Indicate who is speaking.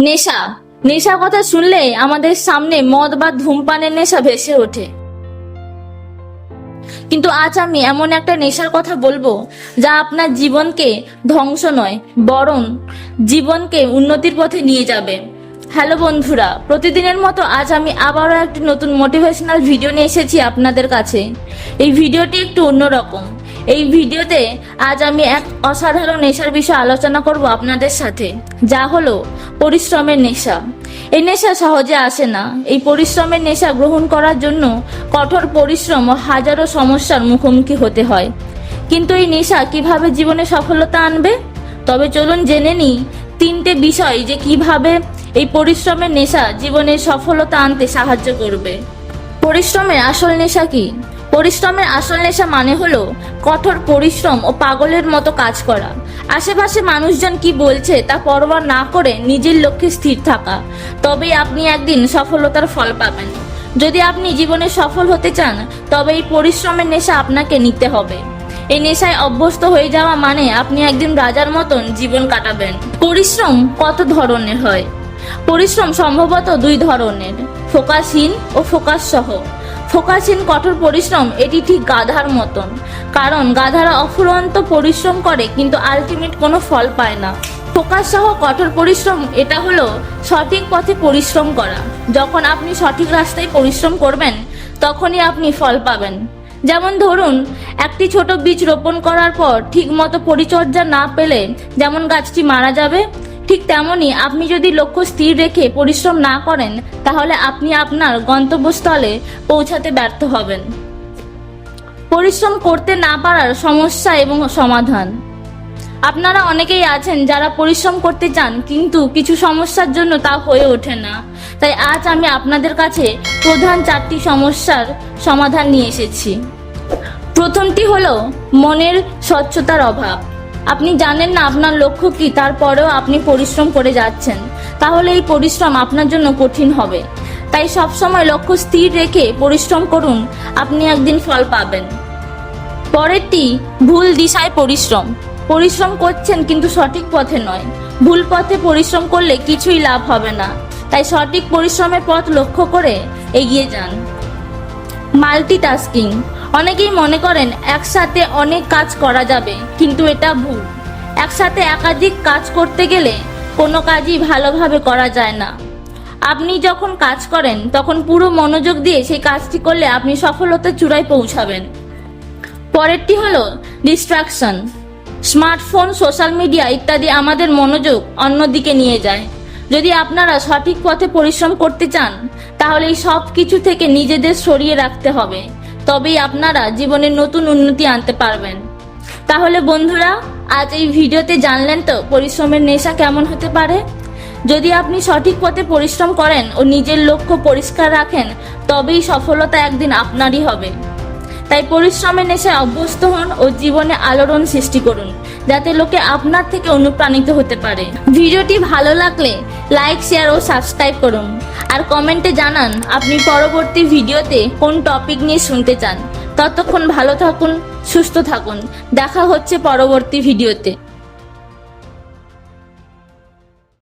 Speaker 1: নেশা নেশা কথা শুনলে আমাদের সামনে মদ বা ধূমপানের নেশা ভেসে ওঠে। কিন্তু আজ আমি এমন একটা নেশার কথা বলব যা আপনার জীবনকে ধ্বংস নয়, বরং জীবনকে উন্নতির পথে নিয়ে যাবে। হ্যালো বন্ধুরা, প্রতিদিনের মতো আজ আমি আবারও একটি নতুন মোটিভেশনাল ভিডিও নিয়ে এসেছি আপনাদের কাছে। এই ভিডিওটি একটু অন্যরকম। এই ভিডিওতে আজ আমি এক অসাধারণ নেশার বিষয়ে আলোচনা করব আপনাদের সাথে, যা হলো পরিশ্রমের নেশা। এই নেশা সহজে আসে না। এই পরিশ্রমের নেশা গ্রহণ করার জন্য কঠোর পরিশ্রম ও হাজারো সমস্যার মুখোমুখি হতে হয়। কিন্তু এই নেশা কীভাবে জীবনে সফলতা আনবে? তবে চলুন জেনে নিই তিনটে বিষয় যে কীভাবে এই পরিশ্রমের নেশা জীবনে সফলতা আনতে সাহায্য করবে। পরিশ্রমের আসল নেশা কি? পরিশ্রমের আসল নেশা মানে হলো কঠোর পরিশ্রম ও পাগলের মতো কাজ করা। আশেপাশে মানুষজন কি বলছে তা পরোয়া না করে নিজের লক্ষ্যে স্থির থাকা। তবেই আপনি একদিন সফলতার ফল পাবেন। যদি আপনি জীবনে সফল হতে চান, তবে এই পরিশ্রমের নেশা আপনাকে নিতে হবে। এই নেশায় অভ্যস্ত হয়ে যাওয়া মানে আপনি একদিন রাজার মতন জীবন কাটাবেন। পরিশ্রম কত ধরনের হয়? পরিশ্রম সম্ভবত দুই ধরনের, ফোকাসহীন ও ফোকাস সহ ফোকাসহীন কঠোর পরিশ্রম, এটি ঠিক গাধার মতন। কারণ গাধারা অফুরন্ত পরিশ্রম করে, কিন্তু আলটিমেট কোনো ফল পায় না। ফোকাস সহ কঠোর পরিশ্রম, এটা হলো সঠিক পথে পরিশ্রম করা। যখন আপনি সঠিক রাস্তায় পরিশ্রম করবেন, তখনই আপনি ফল পাবেন। যেমন ধরুন, একটি ছোট বীজ রোপণ করার পর ঠিকমতো পরিচর্যা না পেলে যেমন গাছটি মারা যাবে ঠিক তেমনই আপনি যদি লক্ষ্য স্থির রেখে পরিশ্রম না করেন, তাহলে আপনি আপনার গন্তব্যস্থলে পৌঁছাতে ব্যর্থ হবেন। পরিশ্রম করতে না পারার সমস্যা এবং সমাধান। আপনারা অনেকেই আছেন যারা পরিশ্রম করতে চান, কিন্তু কিছু সমস্যার জন্য তা হয়ে ওঠে না। তাই আজ আমি আপনাদের কাছে প্রধান চারটি সমস্যার সমাধান নিয়ে এসেছি। প্রথমটি হলো, মনের স্বচ্ছতার অভাব। আপনি জানেন না আপনার লক্ষ্য কি, তারপরেও আপনি পরিশ্রম করে যাচ্ছেন। তাহলে এই পরিশ্রম আপনার জন্য কঠিন হবে। তাই সবসময় লক্ষ্য স্থির রেখে পরিশ্রম করুন, আপনি একদিন ফল পাবেন। পরেরটি, ভুল দিশায় পরিশ্রম। পরিশ্রম করছেন কিন্তু সঠিক পথে নয়। ভুল পথে পরিশ্রম করলে কিছুই লাভ হবে না। তাই সঠিক পরিশ্রমের পথ লক্ষ্য করে এগিয়ে যান। মাল্টিটাস্কিং। অনেকেই মনে করেন একসাথে অনেক কাজ করা যাবে, কিন্তু এটা ভুল। একসাথে একাধিক কাজ করতে গেলে কোনো কাজই ভালোভাবে করা যায় না। আপনি যখন কাজ করেন, তখন পুরো মনোযোগ দিয়ে সেই কাজটি করলে আপনি সফলতার চূড়ায় পৌঁছাবেন। পরেরটি হলো ডিস্ট্রাকশন। স্মার্টফোন, সোশ্যাল মিডিয়া ইত্যাদি আমাদের মনোযোগ অন্যদিকে নিয়ে যায়। যদি আপনারা সঠিক পথে পরিশ্রম করতে চান, তাহলে এই সব কিছু থেকে নিজেদের সরিয়ে রাখতে হবে। তবেই আপনারা জীবনের নতুন উন্নতি আনতে পারবেন। তাহলে বন্ধুরা, আজ এই ভিডিওতে জানলেন তো পরিশ্রমের নেশা কেমন হতে পারে? যদি আপনি সঠিক পথে পরিশ্রম করেন ও নিজের লক্ষ্য পরিষ্কার রাখেন, তবেই সফলতা একদিন আপনারই হবে। তাই পরিশ্রমের নেশায় অভ্যস্ত হন ও জীবনে আলোড়ন সৃষ্টি করুন। যাতে লোকে আপনার থেকে অনুপ্রাণিত হতে পারে। ভিডিওটি ভালো লাগলে লাইক, শেয়ার ও সাবস্ক্রাইব করুন। আর কমেন্টে জানান আপনি পরবর্তী ভিডিওতে কোন টপিক নিয়ে শুনতে চান। ততক্ষণ ভালো থাকুন, সুস্থ থাকুন। দেখা হচ্ছে পরবর্তী ভিডিওতে।